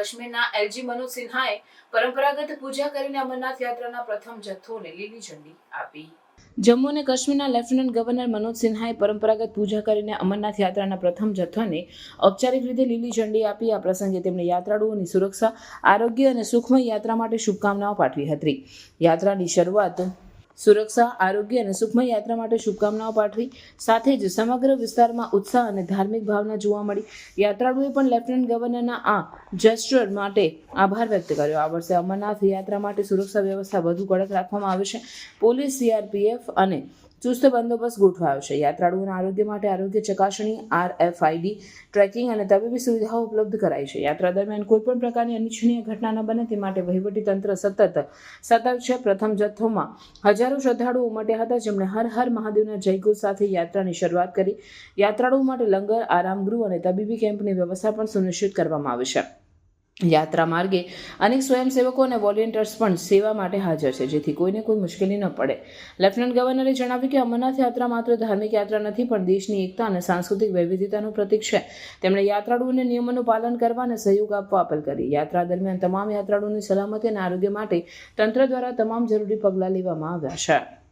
કાશ્મીરના એલજી મનોજ સિન્હાએ પરંપરાગત પૂજા કરીને અમરનાથ યાત્રાના પ્રથમ જથ્થોને લીલી ઝંડી આપી. જમ્મુ અને કાશ્મીરના લેફ્ટનન્ટ ગવર્નર મનોજ સિન્હાએ પરંપરાગત પૂજા કરીને અમરનાથ યાત્રાના પ્રથમ જથ્થાને ઔપચારિક રીતે લીલી ઝંડી આપી. આ પ્રસંગે તેમણે યાત્રાળુઓની સુરક્ષા, આરોગ્ય અને સુખમય યાત્રા માટે શુભકામનાઓ પાઠવી હતી. યાત્રાની શરૂઆત સુરક્ષા, આરોગ્ય અને સુખમય યાત્રા માટે શુભકામનાઓ પાઠવી. સાથે જ સમગ્ર વિસ્તારમાં ઉત્સાહ અને ધાર્મિક ભાવના જોવા મળી. યાત્રાળુએ પણ લેફ્ટનન્ટ ગવર્નરના આ જેસ્ટર માટે આભાર વ્યક્ત કર્યો. આ વર્ષે અમરનાથ યાત્રા માટે સુરક્ષા વ્યવસ્થા વધુ કડક રાખવામાં આવી છે. પોલીસ, સીઆરપીએફ અને ચુસ્ત બંદોબસ્ત ગોઠવાયો છે. યાત્રાળુઓના આરોગ્ય માટે આરોગ્ય ચકાસણી, આરએફઆઈડી, ટ્રેકિંગ અને તબીબી સુવિધાઓ ઉપલબ્ધ કરાઈ છે. યાત્રા દરમિયાન કોઈપણ પ્રકારની અનિચ્છનીય ઘટના ન બને તે માટે તંત્ર સતત સતર્ક છે. પ્રથમ જથ્થોમાં હજારો શ્રદ્ધાળુઓ ઉમટ્યા હતા. જેમણે હર હર મહાદેવના જયઘોષ સાથે યાત્રાની શરૂઆત કરી. યાત્રાળુઓ માટે લંગર આરામગૃહ અને તબીબી કેમ્પની વ્યવસ્થા પણ સુનિશ્ચિત કરવામાં આવી છે. યાત્રા માર્ગે અનેક સ્વયંસેવકો અને વોલેન્ટિયર્સ પણ સેવા માટે હાજર છે, જેથી કોઈને કોઈ મુશ્કેલી ન પડે. લેફ્ટનન્ટ ગવર્નરે જણાવ્યું કે અમરનાથ યાત્રા માત્ર ધાર્મિક યાત્રા નથી, પણ દેશની એકતા અને સાંસ્કૃતિક વૈવિધ્યતાનું પ્રતીક છે. તેમણે યાત્રાળુઓને નિયમોનું પાલન કરવા અને સહયોગ આપવા અપીલ કરી. યાત્રા દરમિયાન તમામ યાત્રાળુઓની સલામતી અને આરોગ્ય માટે તંત્ર દ્વારા તમામ જરૂરી પગલાં લેવામાં આવ્યા છે.